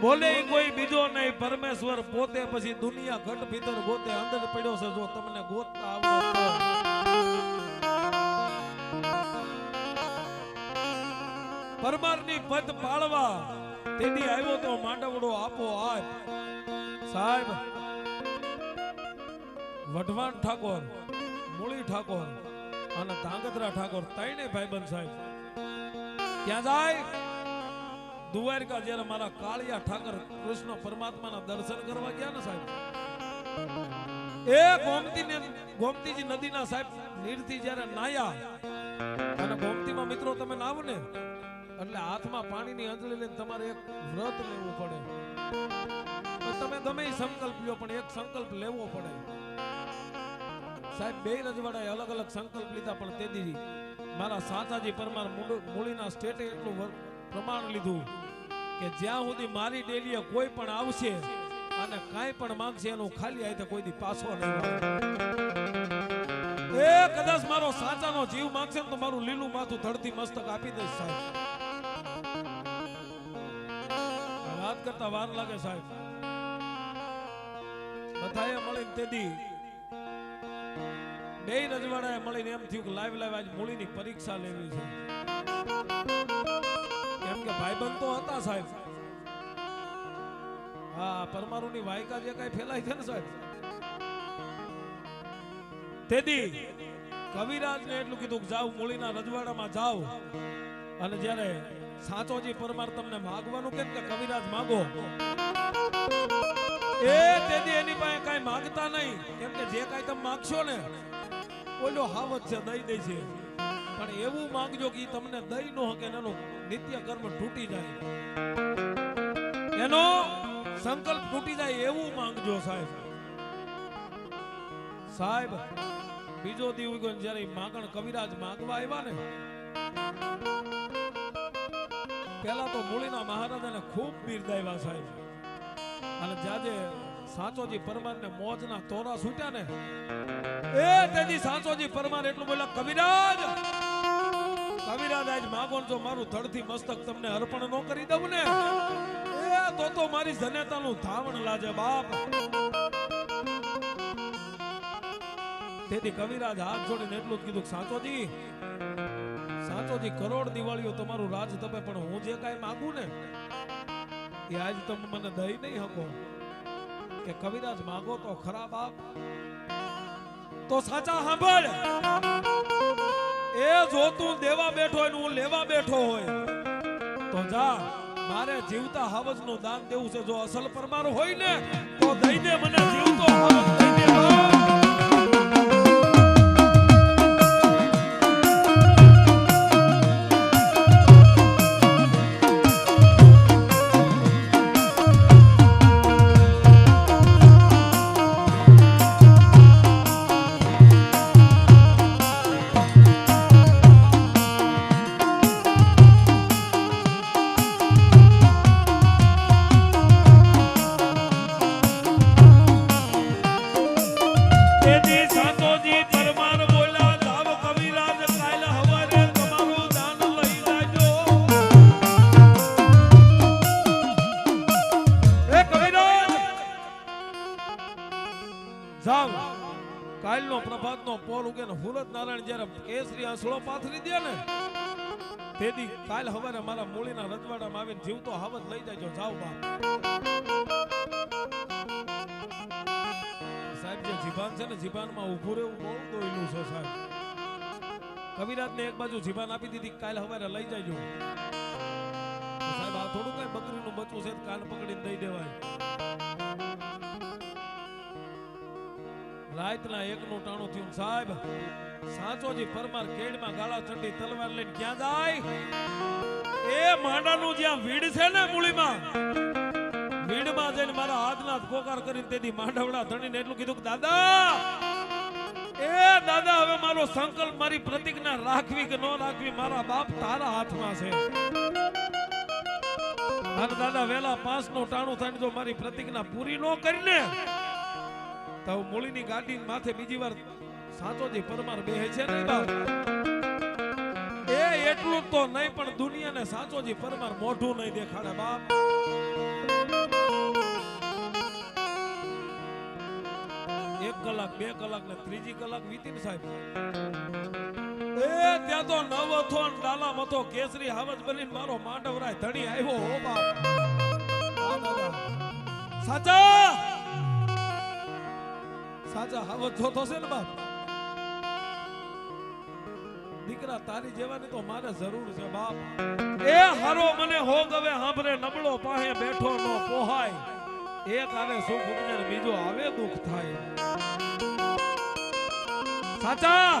બોલે કોઈ બીજો નહીં, પરમેશ્વર પોતે પછી દુનિયા ઘટ ભીતર ગોતે અંદર પડ્યો છે, જો તમને ગોતતા આવડે પરમારની પદ પાળવા તેથી આવ્યો તો માંડવડો આપો આપ સાહેબ, વઢવાણ ઠાકોર, મૂળી ઠાકોર અને ધાંગધ્રા ઠાકોર ત્રણે ભાઈબંધ સાહેબ. ક્યાં જાય? દ્વારકા જ્યારે મારા કાળિયા ઠાકર કૃષ્ણ પરમાત્માના દર્શન કરવા ગયા ને સાહેબ, એ ગોમતી ને ગોમતીજી નદીના સાહેબ નીરથી જ્યારે નાયા, અને ગોમતીમાં મિત્રો તમે નાવ ને, એટલે હાથમાં પાણીની અંજલી લઈને તમારે એક વ્રત લેવું પડે. તમે ગમે સંકલ્પ લ્યો, પણ એક સંકલ્પ લેવો પડે. સાહેબ, બે રજવાડાએ અલગ અલગ સંકલ્પ લીધા, પણ તેથી મારા સાચાજી પરમાર મૂળ- મૂળીના સ્ટેટે એટલું પ્રમાણ લીધું કે જ્યાં સુધી મારી ડેલીએ કોઈ પણ આવશે અને કાંઈ પણ માંગશે એનું ખાલી હાથે કોઈ દી પાછો નહીં કદાચ મારો સાચાનો જીવ માંગશે તો મારું લીલું માથું ધરતી મસ્તક આપી દઈશ સાહેબ. વાત કરતા વાર લાગે સાહેબ. બધાએ મળીને તેથી બે રજવાડાએ મળીને એમ થયું કે લાઈવ લાઈવ આજ મૂળીની પરીક્ષા લેવી છે. કે ભાઈબંધ તો હતા સાહેબ. હા પરમારુની વાયકા જે કઈ ફેલાય છે ને સાહેબ. તેદી કવિરાજ ને એટલું કીધું કે જાઓ મૂળીના રજવાડામાં જાઓ. અને જ્યારે સાચોજી પરમાર તમને માગવાનું કેમ કે કવિરાજ માગો, એ તેદી એની પાસે કઈ માંગતા નહીં. કેમ કે જે કાંઈ તમે માગશો ને, ઓલો હાવત છે, દઈ દે છે. પણ એવું માંગજો કે તમને દઈ નો હકે ને એનો નિત્ય કર્મ તૂટી જાય. એનો સંકલ્પ તૂટી જાય એવું માંગજો સાહેબ. સાહેબ, બીજો દીવ ગયો ને જ્યારે માગણ કવિરાજ માંગવા આવ્યા ને પેલા તો મૂળીના મહારાજાને ખૂબ બિરદાવ્યા સાહેબ. અને જાજે સાચોજી પરમારને મોજના તોરા છૂટ્યા ને, એ તેથી સાચોજી પરમાર એટલું બોલ્યા, કવિરાજ કવિરાજ માગો જો મારું ધડથી મસ્તક તમને અર્પણ ન કરી દઉં ને, એ તો તો મારી જનેતાનું ધાવણ લાજે બાપ. તેથી કવિરાજ હાથ જોડીને એટલું જ કીધું સાચોજી સાચોજી, કરોડ દિવાળીઓ તમારું રાજ તમે પણ હું જે કાંઈ માગું ને, એ આજ તમે મને દઈ નહીં શકો. કે કવિરાજ, માગો તો ખરા બાપ. તો સાચા સાંભળ. એ જો તું દેવા બેઠો હોય હું લેવા બેઠો હોય, તો જા, મારે જીવતા હવજનું દાન દેવું છે. જો અસલ પરમાર હોય ને, તો દઈને મને જીવતો હવજ દઈ કાલનો પ્રભાતનો પોલ ઉગે ને નારાયણ જ્યારે કેસરી આંસળો પાથરી દે ને, તેથી કાલ હવારે મારા મૂળીના રજવાડામાં આવીને જીવતો હાવત લઈ જાય જાવ બાપ. સાહેબ, જે જીભાન છે ને, જીભાનમાં ઊભું રહેવું બહુ દોયલું છે સાહેબ. કવિરાજને એક બાજુ જીભાન આપી દીધી, કાલ હવારે લઈ જાયજો કઈ બકરીનું બચવું છે કાન પકડીને દઈ દેવાય. રાતના એકનું ટાણું થયું સાહેબ સાચોજી પરમાર કેડમાં ગાળા ચડી તલવાર લઈને ક્યાં જાય? એ માંડાનું જ્યાં વીડ છે ને મૂળીમાં ભીડમાં જઈને મારા હાથના પોકાર કરીને તેની માંડવડા ધણીને એટલું કીધું કે, દાદા, એ દાદા, હવે મારો સંકલ્પ, મારી પ્રતિજ્ઞા રાખવી કે ન રાખવી મારા બાપ તારા હાથમાં છે. અને દાદા વેલા પાંચનું ટાણું થાય જો મારી પ્રતિજ્ઞા પૂરી ન કરીને તો મૂળીની ગાડી માથે બીજી વાર સાચોજી પરમાર બેહે છે એ એટલું તો નહીં, પણ દુનિયાને સાચોજી પરમાર મોઢું નહીં દેખાડે બાપ. એક કલાક, બે કલાક ને ત્રીજી કલાક વીતી સાહેબ. એ, ત્યાં તો નવ હતો ડાલા મતો કેસરી હાવજ બની મારો માંડવરાય ધણી આવ્યો, હો બાપ. સાચા? સાચા હાવજ જોતો છે ને બાપ. દીકરા, તારી જેવાની તો મારે જરૂર છે બાપ. એ હારો મને હોગ હવે હાંભરે નબળો પાહે બેઠો નો પોહાય. એક આવે સુખ ઉપજે બીજો આવે દુઃખ થાય. સાચા?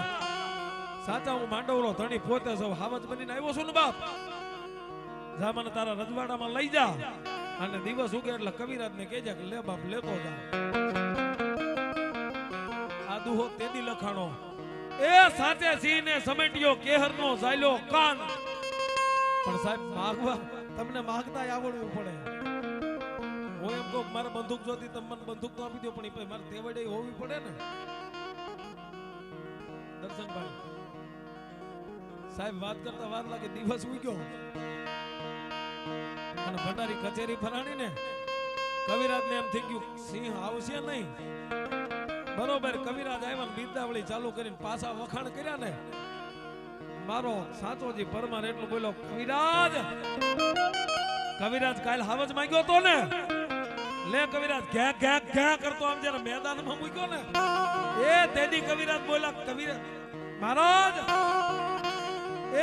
સાચા, હું માંડવરો ધણી પોતે સૌ હાવજ બનીને આવ્યો છું ને બાપ. જા મને તારા રજવાડામાં લઈ જા. અને દિવસ ઉગે એટલે કવિરાજ ને કહેજે કે, લે બાપ, લેતો જા. દુહો તેદી લખાણો. એ સાચે સિંહને સમેટ્યો કેહરનો ઝાલ્યો કાન. પણ સાહેબ માગવા તમને માગતા આવડવું પડે. હું એમ કહું મારે બંદૂક જોતી તમે મને બંદૂક તો આપી દો પણ એ મારે તેવડે હોવી પડે ને. દર્શનભાઈ સાહેબ વાત કરતા વાર લાગે દિવસ ઉગ્યો. અને ભંડારી કચેરી ફરાણી ને કવિરાજ ને એમ થઈ ગયું સિંહ આવશે નહીં. બરોબર, કવિરાજ આવ્યા ને ચાલુ કરીને પાછા વખાણ કર્યા ને. મારો સાચોજી પરમાર એટલું બોલ્યો, કવિરાજ કવિરાજ કાલ હાવજ માંગ્યો તો ને? લે કવિરાજ, ઘે ઘે ઘે કરતો આમ જયારે મેદાનમાં મૂક્યો ને. એ તેદી કવિરાજ બોલ્યા કવિરાજ મહારાજ,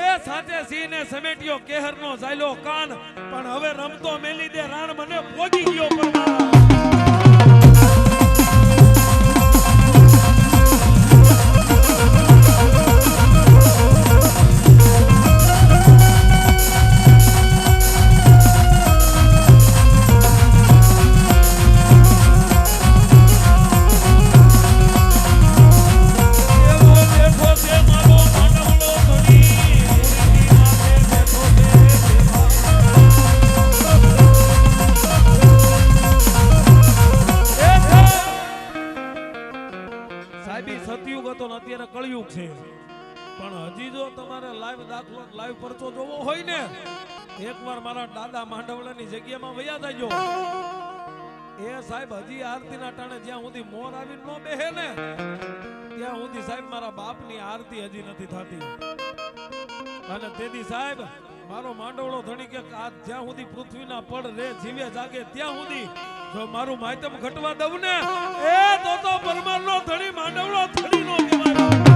એ સાચે સિંહને સમેટ્યો, કેહરનો ઝાયલો કાન, પણ હવે રમતો મેલી દે, રાણ મને પોગી ગયો પરમાર. જગ્યામાં વયા જાજો. એ સાહેબ હજી આરતીના ટાણે જ્યાં સુધી મોર આવી નો બેહે ને, ત્યાં સુધી સાહેબ મારા બાપની આરતી હજી નથી થતી. અને તેથી સાહેબ, મારો માંડવડો ધણી કે આ જ્યાં સુધી પૃથ્વીના પડ રે જીવે જાગે ત્યાં સુધી, જો મારું માહિતમ ઘટવા દઉં ને, એ તો તો પરમારનો ધણી, માંડવડો ધણીનો કહેવાય.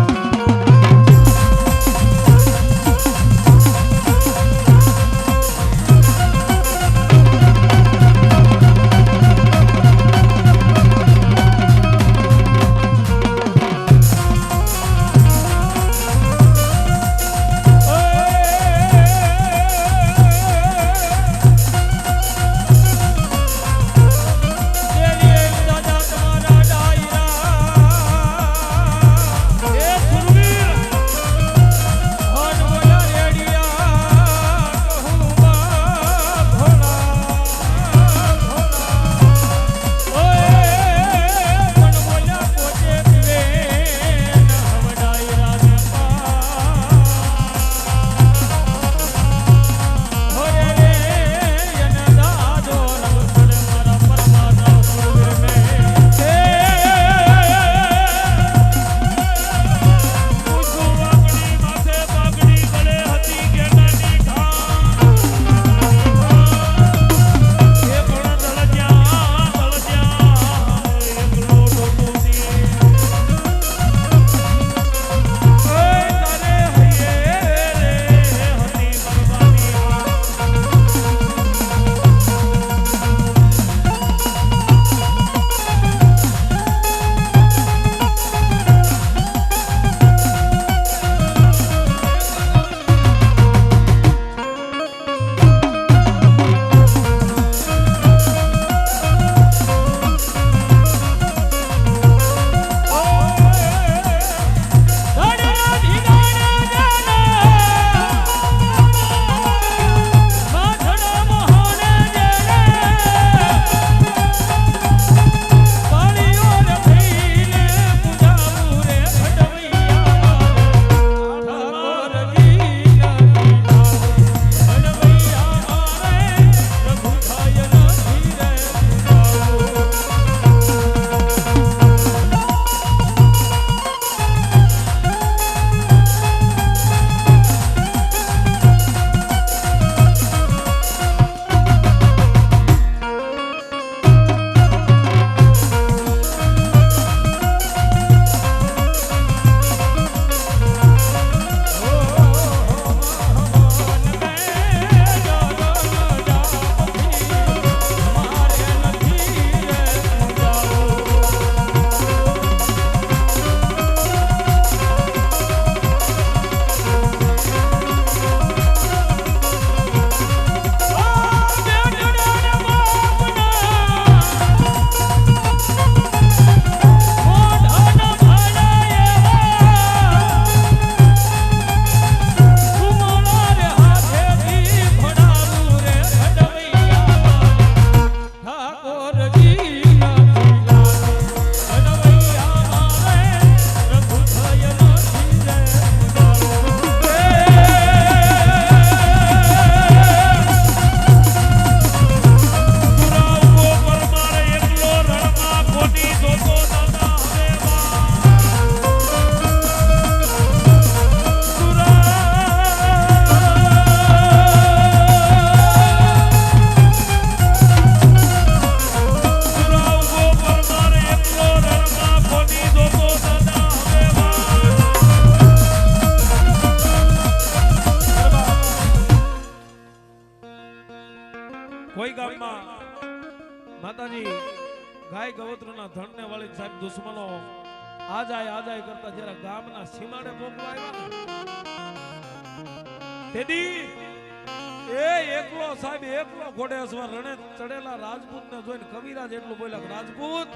સીમાડે ને જોઈને કવિરાજ એટલું બોલ્યા રાજપૂત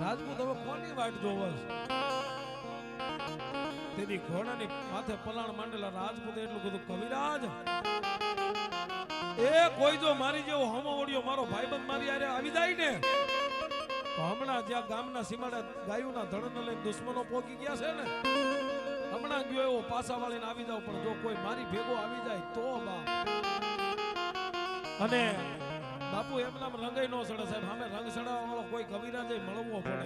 રાજપૂત, હવે કોની વાટ જોવો તેથી ઘોડાની માથે પલાણ માંડેલા રાજપૂત એટલું કીધું, કવિરાજ, એ કોઈ જો મારી જેવો હમો ઓડિયો મારો ભાઈબંધ મારી આરે આવી જાય ને હમણાં જ્યાં ગામના સીમાડા ગાયુના ધણને લઈને દુશ્મનો પોકી ગયા છે ને, હમણાં ગયો એવો પાસા વાળીને આવી જાવ, પણ જો કોઈ મારી ભેગો આવી જાય તો બાપ. અને બાપુ એમ રંગાઈ નો સડે સાહેબ, સામે રંગ સડાવવા વાળો કોઈ કવિરાજે મળવો પડે.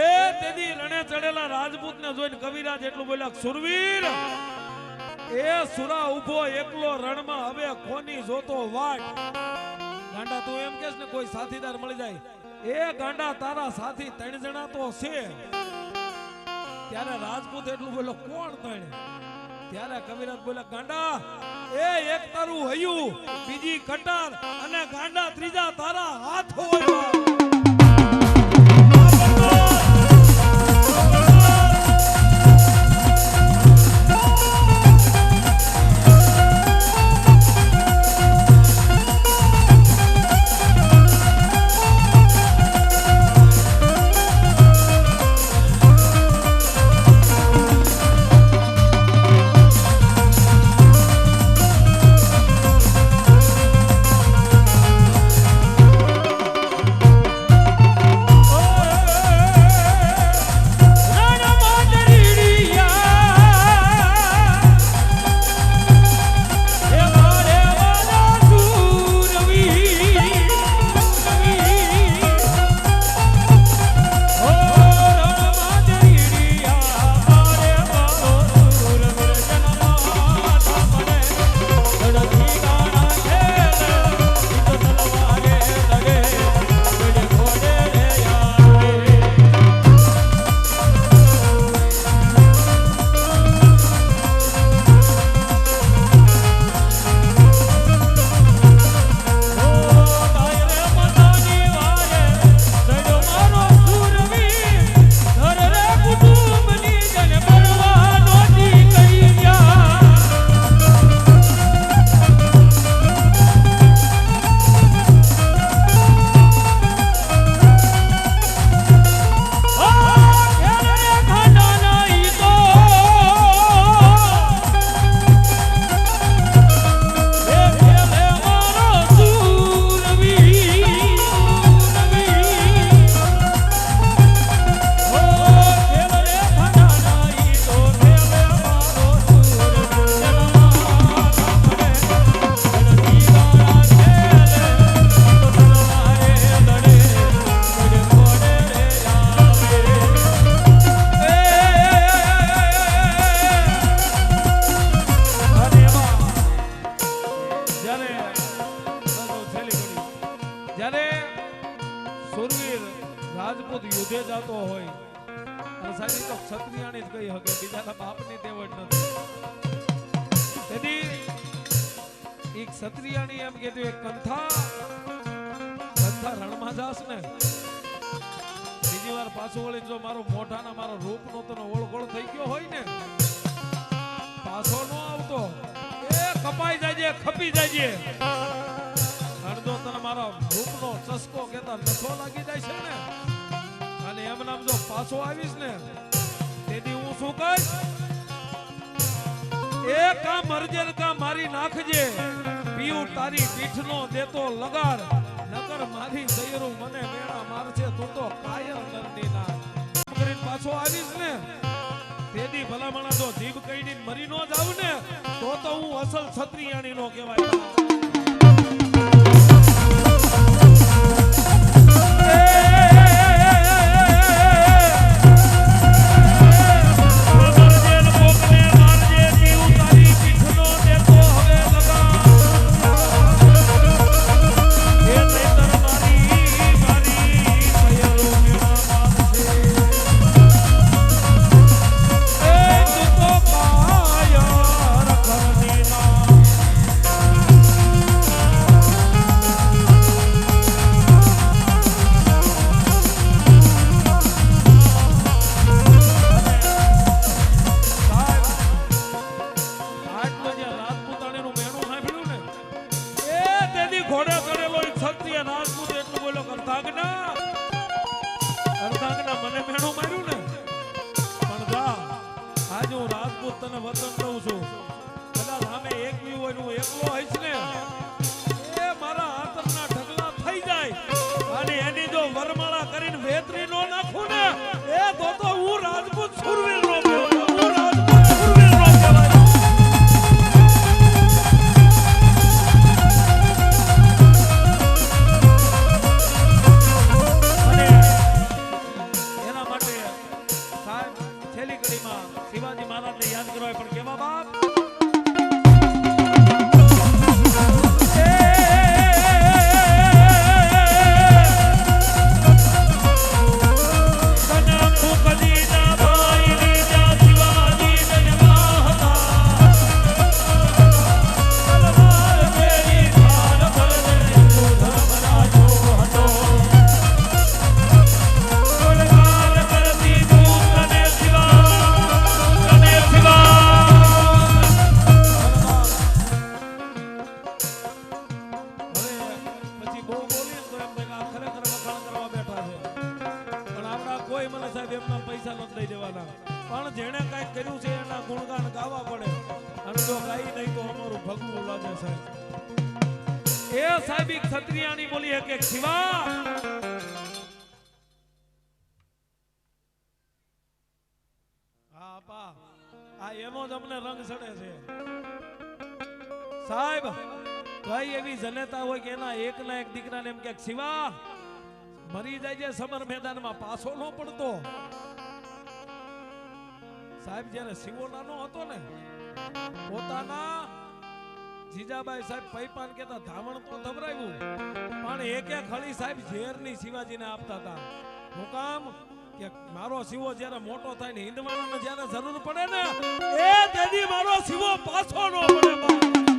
એ તેદી રણે ચડેલા રાજપૂતને જોઈને કવિરાજ એટલું બોલ્યા, સુરવીર, એ સુરા ઊભો એકલો રણમાં, હવે કોની જોતો વાટ? ગાંડા તું એમ કેસ ને કોઈ સાથીદાર મળી જાય. એ ગાંડા તારા સાથી ત્રણ જણા તો છે. ત્યારે રાજપૂત એટલું બોલો, કોણ ત્રણ? ત્યારે કવિરાજ બોલે, ગાંડા, એ એક તારું હયું, બીજી કટાર અને ગાંડા ત્રીજા તારા હાથ હોય રૂપનો તને ઓળઘોળ થઈ ગયો હોય ને, પાછો નો આવતો. એ કપાઈ જાજે, ખપી જાજે. અડધો તને મારા રૂપનો ચસકો કેતા નથો લાગી જાય છે ને. અને એમ નામ જો પાછો આવીશ ને, તેથી હું શું કહીશ? એ કા મરજે ને કા મારી નાખજે. પીયું તારી પીઠનો દેતો લગાડ. નગર મારી સૈરું મને મેળા મારશે, તું તો કાયર ના કરીને પાછો આવીશ ને. તેદી ભલામણા જો જીભ કઈડી મરી નો જાવ ને, તો તો હું અસલ છત્રિયાણી નો કહેવાય. ઘરના એકના એક દીકરાને એમ કે શિવા, મરી જાય છે સમર મેદાનમાં, પાછો ન પડતો. સાહેબ, જ્યારે શિવો નાનો હતો ને, પોતાના જીજાબાઈ સાહેબ પૈપાન કેતા ધાવણ તો ધબરાવ્યું, પણ એક એક હળી સાહેબ ઝેરની શિવાજીને આપતા હતા. હું કે મારો શિવો જયારે મોટો થાય ને હિંદવાણાને જયારે જરૂર પડે ને, એ દાદી મારો શિવો પાછો ન પડે